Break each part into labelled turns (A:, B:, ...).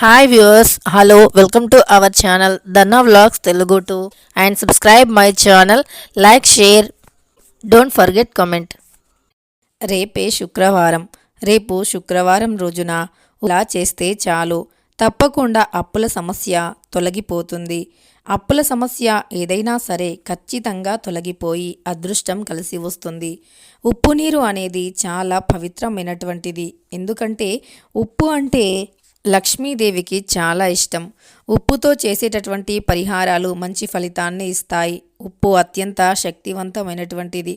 A: Hi viewers hello welcome to our channel Danna vlogs Telugu to and subscribe my channel like share don't forget comment రేపే శుక్రవారం రేపు శుక్రవారం రోజున ఇలా చేస్తే చాలు. తప్పకుండా అప్పుల సమస్య తొలగిపోతుంది. అప్పుల సమస్య ఏదైనా సరే ఖచ్చితంగా తొలగిపోయి అదృష్టం కలిసి వస్తుంది. ఉప్పు నీరు అనేది చాలా పవిత్రమైనటువంటిది. ఎందుకంటే ఉప్పు అంటే లక్ష్మీదేవికి చాలా ఇష్టం. ఉప్పుతో చేసేటటువంటి పరిహారాలు మంచి ఫలితాన్ని ఇస్తాయి. ఉప్పు అత్యంత శక్తివంతమైనటువంటిది.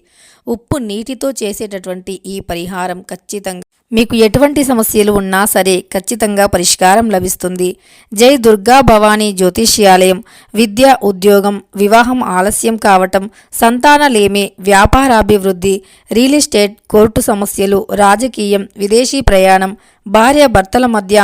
A: ఉప్పు నీటితో చేసేటటువంటి ఈ పరిహారం ఖచ్చితంగా మీకు ఎటువంటి సమస్యలు ఉన్నా సరే ఖచ్చితంగా పరిష్కారం లభిస్తుంది. జై దుర్గా భవానీ జ్యోతిష్యాలయం. విద్య ఉద్యోగం వివాహం ఆలస్యం కావటం సంతానలేమి వ్యాపారాభివృద్ధి రియల్ ఎస్టేట్ కోర్టు సమస్యలు రాజకీయం విదేశీ ప్రయాణం భార్య భర్తల మధ్య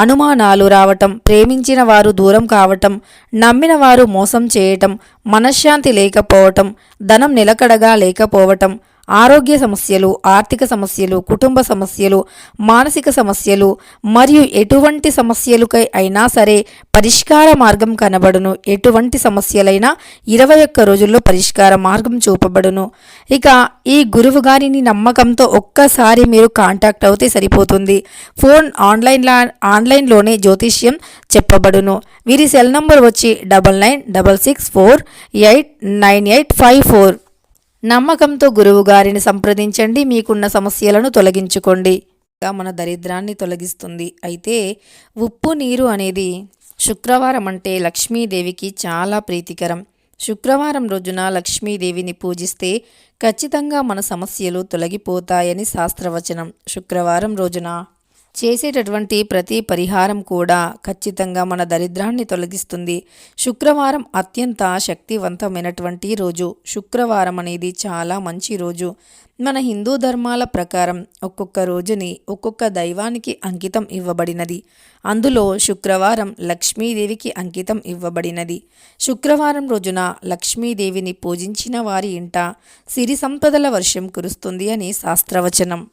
A: అనుమానాలు రావటం ప్రేమించిన వారు దూరం కావటం నమ్మిన వారు మోసం చేయటం మనశ్శాంతి లేకపోవటం ధనం నిలకడగా లేకపోవటం ఆరోగ్య సమస్యలు ఆర్థిక సమస్యలు కుటుంబ సమస్యలు మానసిక సమస్యలు మరియు ఎటువంటి సమస్యలకై అయినా సరే పరిష్కార మార్గం కనబడును. ఎటువంటి సమస్యలైనా ఇరవై ఒక్క రోజుల్లో పరిష్కార మార్గం చూపబడును. ఇక ఈ గురువు గారిని నమ్మకంతో ఒక్కసారి మీరు కాంటాక్ట్ అవుతే సరిపోతుంది. ఫోన్ ఆన్లైన్లా ఆన్లైన్లోనే జ్యోతిష్యం చెప్పబడును. వీరి సెల్ నంబర్ వచ్చి double nine double six four eight nine eight five four. నమ్మకంతో గురువు గారిని సంప్రదించండి మీకున్న సమస్యలను తొలగించుకోండి. మన దరిద్రాన్ని తొలగిస్తుంది. అయితే ఉప్పు నీరు అనేది శుక్రవారం అంటే లక్ష్మీదేవికి చాలా ప్రీతికరం. శుక్రవారం రోజున లక్ష్మీదేవిని పూజిస్తే ఖచ్చితంగా మన సమస్యలు తొలగిపోతాయని శాస్త్రవచనం. శుక్రవారం రోజున చేసేటటువంటి ప్రతి పరిహారం కూడా ఖచ్చితంగా మన దరిద్రాన్ని తొలగిస్తుంది. శుక్రవారం అత్యంత శక్తివంతమైనటువంటి రోజు. శుక్రవారం అనేది చాలా మంచి రోజు. మన హిందూ ధర్మాల ప్రకారం ఒక్కొక్క రోజుని ఒక్కొక్క దైవానికి అంకితం ఇవ్వబడినది. అందులో శుక్రవారం లక్ష్మీదేవికి అంకితం ఇవ్వబడినది. శుక్రవారం రోజున లక్ష్మీదేవిని పూజించిన వారి ఇంట సిరి సంపదల వర్షం కురుస్తుంది అని శాస్త్రవచనం.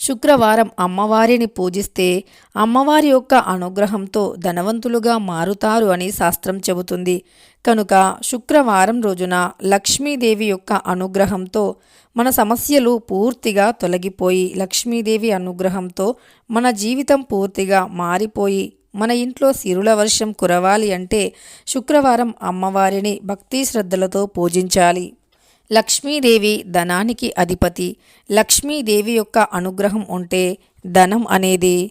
A: శుక్రవారం అమ్మవారిని పూజిస్తే అమ్మవారి యొక్క అనుగ్రహంతో ధనవంతులుగా మారుతారు అని శాస్త్రం చెబుతుంది. కనుక శుక్రవారం రోజున లక్ష్మీదేవి యొక్క అనుగ్రహంతో మన సమస్యలు పూర్తిగా తొలగిపోయి లక్ష్మీదేవి అనుగ్రహంతో మన జీవితం పూర్తిగా మారిపోయి మన ఇంట్లో సిరుల వర్షం కురవాలి అంటే శుక్రవారం అమ్మవారిని భక్తి శ్రద్ధలతో పూజించాలి. లక్ష్మీదేవి ధనానికి అధిపతి. లక్ష్మీదేవి యొక్క అనుగ్రహం ఉంటే ధనం అనేది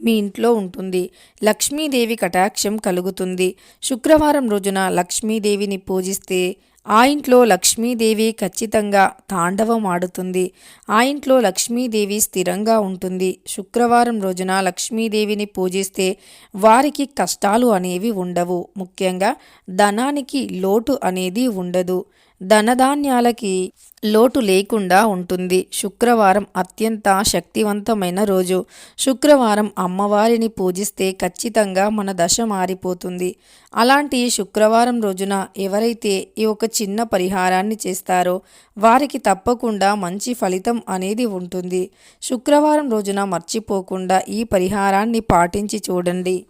A: మీ ఇంట్లో ఉంటుంది. లక్ష్మీదేవి కటాక్షం కలుగుతుంది. శుక్రవారం రోజున లక్ష్మీదేవిని పూజిస్తే ఆ ఇంట్లో లక్ష్మీదేవి ఖచ్చితంగా తాండవం ఆడుతుంది. ఆ ఇంట్లో లక్ష్మీదేవి స్థిరంగా ఉంటుంది. శుక్రవారం రోజున లక్ష్మీదేవిని పూజిస్తే వారికి కష్టాలు అనేవి ఉండవు. ముఖ్యంగా ధనానికి లోటు అనేది ఉండదు. ధనధాన్యాలకి లోటు లేకుండా ఉంటుంది. శుక్రవారం అత్యంత శక్తివంతమైన రోజు. శుక్రవారం అమ్మవారిని పూజిస్తే ఖచ్చితంగా మన దశ మారిపోతుంది. అలాంటి శుక్రవారం రోజున ఎవరైతే ఈ ఒక చిన్న పరిహారాన్ని చేస్తారో వారికి తప్పకుండా మంచి ఫలితం అనేది ఉంటుంది. శుక్రవారం రోజున మర్చిపోకుండా ఈ పరిహారాన్ని పాటించి చూడండి.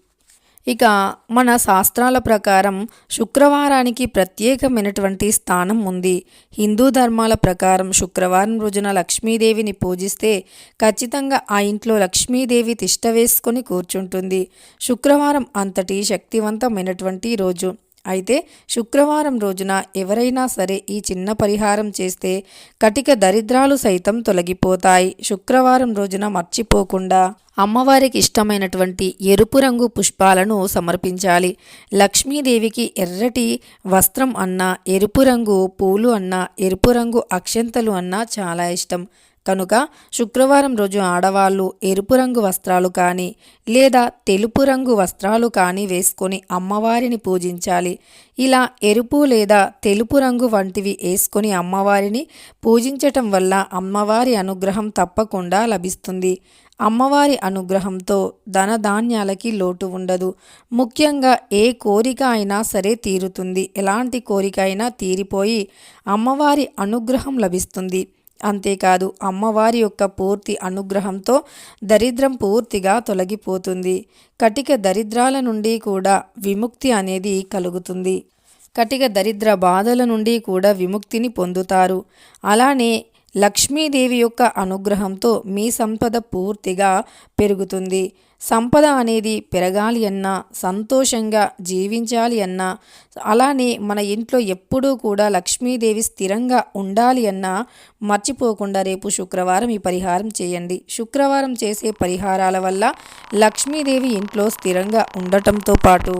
A: ఇక మన శాస్త్రాల ప్రకారం శుక్రవారానికి ప్రత్యేకమైనటువంటి స్థానం ఉంది. హిందూ ధర్మాల ప్రకారం శుక్రవారం రోజున లక్ష్మీదేవిని పూజిస్తే ఖచ్చితంగా ఆ ఇంట్లో లక్ష్మీదేవి తిష్ట వేసుకొని కూర్చుంటుంది. శుక్రవారం అంతటి శక్తివంతమైనటువంటి రోజు. అయితే శుక్రవారం రోజున ఎవరైనా సరే ఈ చిన్న పరిహారం చేస్తే కటిక దరిద్రాలు సైతం తొలగిపోతాయి. శుక్రవారం రోజున మర్చిపోకుండా అమ్మవారికి ఇష్టమైనటువంటి ఎరుపు రంగు పుష్పాలను సమర్పించాలి. లక్ష్మీదేవికి ఎర్రటి వస్త్రం అన్నా ఎరుపు రంగు పూలు అన్నా ఎరుపు రంగు అక్షంతలు అన్నా చాలా ఇష్టం. కనుక శుక్రవారం రోజు ఆడవాళ్ళు ఎరుపు రంగు వస్త్రాలు కానీ లేదా తెలుపు రంగు వస్త్రాలు కానీ వేసుకొని అమ్మవారిని పూజించాలి. ఇలా ఎరుపు లేదా తెలుపు రంగు వంటివి వేసుకొని అమ్మవారిని పూజించటం వల్ల అమ్మవారి అనుగ్రహం తప్పకుండా లభిస్తుంది. అమ్మవారి అనుగ్రహంతో ధనధాన్యాలకి లోటు ఉండదు. ముఖ్యంగా ఏ కోరిక అయినా సరే తీరుతుంది. ఎలాంటి కోరిక అయినా తీరిపోయి అమ్మవారి అనుగ్రహం లభిస్తుంది. అంతేకాదు అమ్మవారి యొక్క పూర్తి అనుగ్రహంతో దరిద్రం పూర్తిగా తొలగిపోతుంది. కటిక దరిద్రాల నుండి కూడా విముక్తి అనేది కలుగుతుంది. కటిక దరిద్ర బాధల నుండి కూడా విముక్తిని పొందుతారు. అలానే లక్ష్మీదేవి యొక్క అనుగ్రహంతో మీ సంపద పూర్తిగా పెరుగుతుంది. సంపద అనేది పెరగాలి అన్నా సంతోషంగా జీవించాలి అన్నా అలానే మన ఇంట్లో ఎప్పుడూ కూడా లక్ష్మీదేవి స్థిరంగా ఉండాలి అన్నా మర్చిపోకుండా రేపు శుక్రవారం ఈ పరిహారం చేయండి. శుక్రవారం చేసే పరిహారాల వల్ల లక్ష్మీదేవి ఇంట్లో స్థిరంగా ఉండటంతో పాటు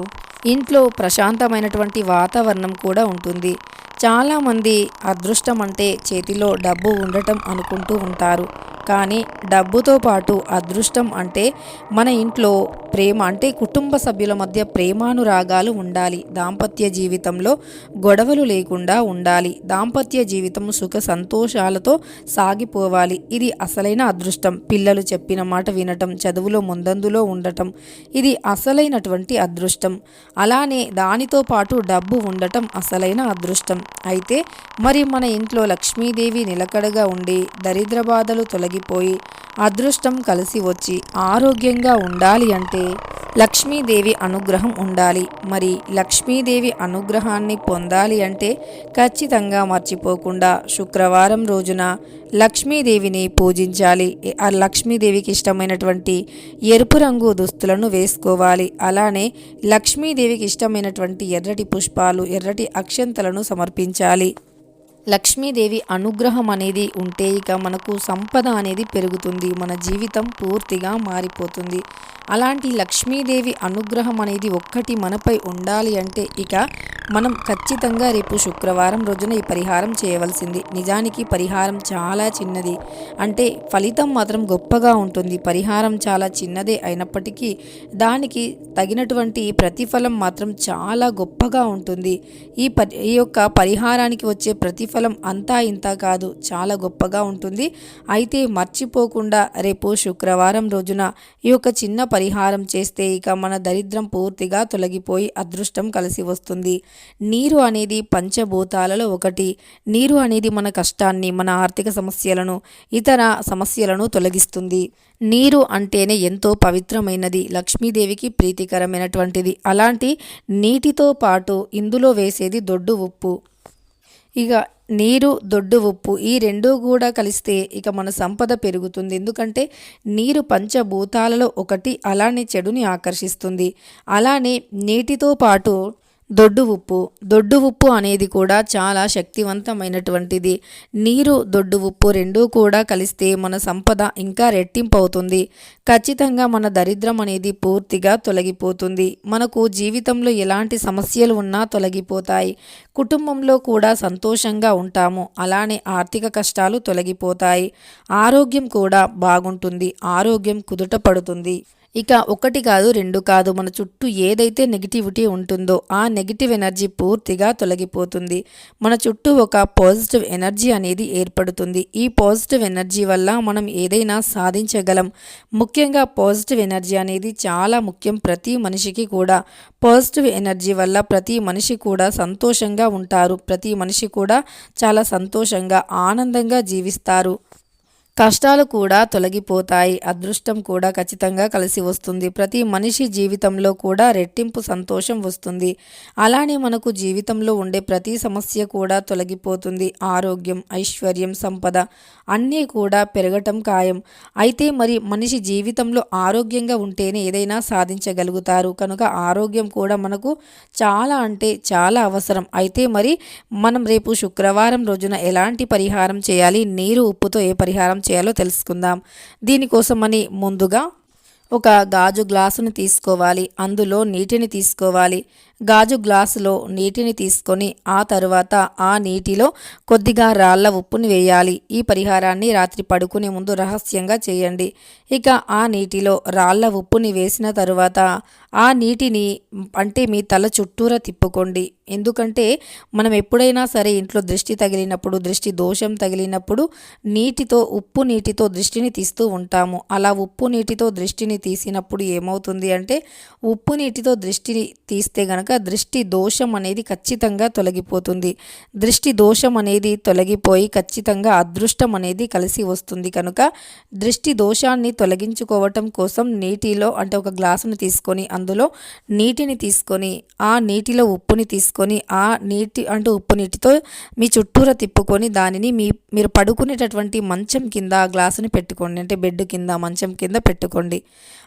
A: ఇంట్లో ప్రశాంతమైనటువంటి వాతావరణం కూడా ఉంటుంది. చాలామంది అదృష్టం అంటే చేతిలో డబ్బు ఉండటం అనుకుంటూ ఉంటారు. కానీ డబ్బుతో పాటు అదృష్టం అంటే మన ఇంట్లో ప్రేమ అంటే కుటుంబ సభ్యుల మధ్య ప్రేమానురాగాలు ఉండాలి. దాంపత్య జీవితంలో గొడవలు లేకుండా ఉండాలి. దాంపత్య జీవితం సుఖ సంతోషాలతో సాగిపోవాలి. ఇది అసలైన అదృష్టం. పిల్లలు చెప్పిన మాట వినటం చదువులో ముందందులో ఉండటం ఇది అసలైనటువంటి అదృష్టం. అలానే దానితో పాటు డబ్బు ఉండటం అసలైన అదృష్టం. అయితే మరి మన ఇంట్లో లక్ష్మీదేవి నిలకడగా ఉండి దరిద్ర బాధలు తొలగిపోయి అదృష్టం కలిసి వచ్చి ఆరోగ్యంగా ఉండాలి అంటే లక్ష్మీదేవి అనుగ్రహం ఉండాలి. మరి లక్ష్మీదేవి అనుగ్రహాన్ని పొందాలి అంటే ఖచ్చితంగా మర్చిపోకుండా శుక్రవారం రోజున లక్ష్మీదేవిని పూజించాలి. ఆ లక్ష్మీదేవికి ఇష్టమైనటువంటి ఎరుపు రంగు దుస్తులను వేసుకోవాలి. అలానే లక్ష్మీదేవికి ఇష్టమైనటువంటి ఎర్రటి పుష్పాలు ఎర్రటి అక్షంతలను సమర్పించాలి. లక్ష్మీదేవి అనుగ్రహం అనేది ఉంటే ఇక మనకు సంపద అనేది పెరుగుతుంది. మన జీవితం పూర్తిగా మారిపోతుంది. అలాంటి లక్ష్మీదేవి అనుగ్రహం అనేది ఒక్కటి మనపై ఉండాలి అంటే ఇక మనం ఖచ్చితంగా రేపు శుక్రవారం రోజున ఈ పరిహారం చేయవలసింది. నిజానికి పరిహారం చాలా చిన్నది. అంటే ఫలితం మాత్రం గొప్పగా ఉంటుంది. పరిహారం చాలా చిన్నదే అయినప్పటికీ దానికి తగినటువంటి ప్రతిఫలం మాత్రం చాలా గొప్పగా ఉంటుంది. ఈ పరి ఈ యొక్క పరిహారానికి వచ్చే ప్రతిఫలం అంతా ఇంత కాదు చాలా గొప్పగా ఉంటుంది. అయితే మర్చిపోకుండా రేపు శుక్రవారం రోజున ఈ యొక్క చిన్న పరిహారం చేస్తే ఇక మన దరిద్రం పూర్తిగా తొలగిపోయి అదృష్టం కలిసి వస్తుంది. నీరు అనేది పంచభూతాలలో ఒకటి. నీరు అనేది మన కష్టాన్ని మన ఆర్థిక సమస్యలను ఇతర సమస్యలను తొలగిస్తుంది. నీరు అంటేనే ఎంతో పవిత్రమైనది లక్ష్మీదేవికి ప్రీతికరమైనటువంటిది. అలాంటి నీటితో పాటు ఇందులో వేసేది దొడ్డు ఉప్పు. ఇక నీరు దొడ్డు ఉప్పు ఈ రెండూ కూడా కలిస్తే ఇక మన సంపద పెరుగుతుంది. ఎందుకంటే నీరు పంచభూతాలలో ఒకటి అలానే చెడుని ఆకర్షిస్తుంది. అలానే నీటితో పాటు దొడ్డు ఉప్పు. దొడ్డు ఉప్పు అనేది కూడా చాలా శక్తివంతమైనటువంటిది. నీరు దొడ్డు ఉప్పు రెండూ కూడా కలిస్తే మన సంపద ఇంకా రెట్టింపు అవుతుంది ఖచ్చితంగా మన దరిద్రం అనేది పూర్తిగా తొలగిపోతుంది. మనకు జీవితంలో ఎలాంటి సమస్యలు ఉన్నా తొలగిపోతాయి. కుటుంబంలో కూడా సంతోషంగా ఉంటాము. అలానే ఆర్థిక కష్టాలు తొలగిపోతాయి. ఆరోగ్యం కూడా బాగుంటుంది. ఆరోగ్యం కుదుట పడుతుంది. ఇక ఒకటి కాదు రెండు కాదు మన చుట్టూ ఏదైతే నెగిటివిటీ ఉంటుందో ఆ నెగిటివ్ ఎనర్జీ పూర్తిగా తొలగిపోతుంది. మన చుట్టూ ఒక పాజిటివ్ ఎనర్జీ అనేది ఏర్పడుతుంది. ఈ పాజిటివ్ ఎనర్జీ వల్ల మనం ఏదైనా సాధించగలం. ముఖ్యంగా పాజిటివ్ ఎనర్జీ అనేది చాలా ముఖ్యం ప్రతి మనిషికి కూడా. పాజిటివ్ ఎనర్జీ వల్ల ప్రతి మనిషి కూడా సంతోషంగా ఉంటారు. ప్రతి మనిషి కూడా చాలా సంతోషంగా ఆనందంగా జీవిస్తారు. కష్టాలు కూడా తొలగిపోతాయి. అదృష్టం కూడా ఖచ్చితంగా కలిసి వస్తుంది. ప్రతి మనిషి జీవితంలో కూడా రెట్టింపు సంతోషం వస్తుంది. అలానే మనకు జీవితంలో ఉండే ప్రతి సమస్య కూడా తొలగిపోతుంది. ఆరోగ్యం ఐశ్వర్యం సంపద అన్నీ కూడా పెరగటం ఖాయం. అయితే మరి మనిషి జీవితంలో ఆరోగ్యంగా ఉంటేనే ఏదైనా సాధించగలుగుతారు. కనుక ఆరోగ్యం కూడా మనకు చాలా అంటే చాలా అవసరం. అయితే మరి మనం రేపు శుక్రవారం రోజున ఎలాంటి పరిహారం చేయాలి? నీరు ఉప్పుతో ఏ పరిహారం చేయాలో తెలుసుకుందాం. దీనికోసమని ముందుగా ఒక గాజు గ్లాసుని తీసుకోవాలి. అందులో నీటిని తీసుకోవాలి. గాజు గ్లాసులో నీటిని తీసుకొని ఆ తరువాత ఆ నీటిలో కొద్దిగా రాళ్ళ ఉప్పుని వేయాలి. ఈ పరిహారాన్ని రాత్రి పడుకునే ముందు రహస్యంగా చేయండి. ఇక ఆ నీటిలో రాళ్ళ ఉప్పుని వేసిన తరువాత ఆ నీటిని అంటే మీ తల చుట్టూరా తిప్పుకోండి. ఎందుకంటే మనం ఎప్పుడైనా సరే ఇంట్లో దృష్టి తగిలినప్పుడు దృష్టి దోషం తగిలినప్పుడు నీటితో ఉప్పు నీటితో దృష్టిని తీస్తూ ఉంటాము. అలా ఉప్పు నీటితో దృష్టిని తీసినప్పుడు ఏమవుతుంది అంటే ఉప్పు నీటితో దృష్టిని తీస్తే గనక దృష్టి దోషం అనేది ఖచ్చితంగా తొలగిపోతుంది. దృష్టి దోషం అనేది తొలగిపోయి ఖచ్చితంగా అదృష్టం అనేది కలిసి వస్తుంది కనుక దృష్టి దోషాన్ని తొలగించుకోవటం కోసం నీటిలో అంటే ఒక గ్లాసును తీసుకొని అందులో నీటిని తీసుకొని ఆ నీటిలో ఉప్పుని తీసుకొని ఆ నీటి అంటే ఉప్పు నీటితో మీ చుట్టూరా తిప్పుకొని దానిని మీ మీరు పడుకునేటటువంటి మంచం కింద ఆ గ్లాసుని పెట్టుకోండి. అంటే బెడ్ కింద మంచం కింద పెట్టుకోండి.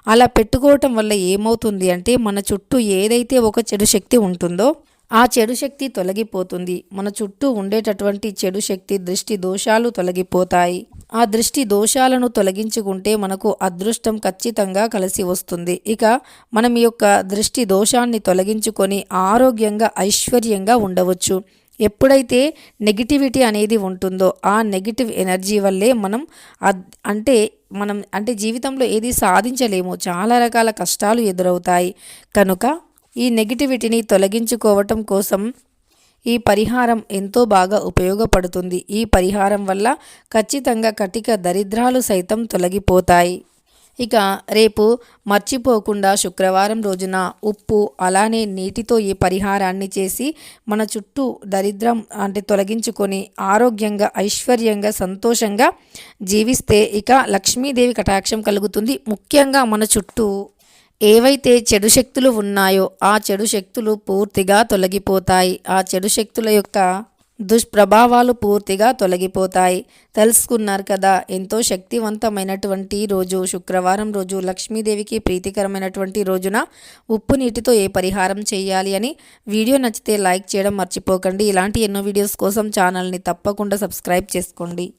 A: అలా పెట్టుకోవటం వల్ల ఏమవుతుంది అంటే మన చుట్టూ ఏదైతే ఒక చెడు శక్తి ఉంటుందో ఆ చెడు శక్తి తొలగిపోతుంది. మన చుట్టూ ఉండేటటువంటి చెడు శక్తి దృష్టి దోషాలు తొలగిపోతాయి. ఆ దృష్టి దోషాలను తొలగించుకుంటే మనకు అదృష్టం ఖచ్చితంగా కలిసి వస్తుంది. ఇక మనం ఈ యొక్క దృష్టి దోషాన్ని తొలగించుకొని ఆరోగ్యంగా ఐశ్వర్యంగా ఉండవచ్చు. ఎప్పుడైతే నెగిటివిటీ అనేది ఉంటుందో ఆ నెగిటివ్ ఎనర్జీ వల్లే మనం అంటే మనం అంటే జీవితంలో ఏది సాధించలేము చాలా రకాల కష్టాలు ఎదురవుతాయి. కనుక ఈ నెగిటివిటీని తొలగించుకోవటం కోసం ఈ పరిహారం ఎంతో బాగా ఉపయోగపడుతుంది. ఈ పరిహారం వల్ల ఖచ్చితంగా కటిక దరిద్రాలు సైతం తొలగిపోతాయి. ఇక రేపు మర్చిపోకుండా శుక్రవారం రోజున ఉప్పు అలానే నీటితో ఈ పరిహారాన్ని చేసి మన చుట్టూ దరిద్రం అంటే తొలగించుకొని ఆరోగ్యంగా ఐశ్వర్యంగా సంతోషంగా జీవిస్తే ఇక లక్ష్మీదేవి కటాక్షం కలుగుతుంది. ముఖ్యంగా మన చుట్టూ ఏవైతే చెడు శక్తులు ఉన్నాయో ఆ చెడు శక్తులు పూర్తిగా తొలగిపోతాయి. ఆ చెడు శక్తుల యొక్క దుష్ప్రభావాలు పూర్తిగా తొలగిపోతాయి. తెలుసుకున్నారు కదా ఎంతో శక్తివంతమైనటువంటి రోజు శుక్రవారం రోజు లక్ష్మీదేవికి ప్రీతికరమైనటువంటి రోజున ఉప్పు నీటితో ఏ పరిహారం చేయాలి అని వీడియో నచ్చితే లైక్ చేయడం మర్చిపోకండి. ఇలాంటి ఎన్నో వీడియోస్ కోసం ఛానల్ని తప్పకుండా సబ్స్క్రైబ్ చేసుకోండి.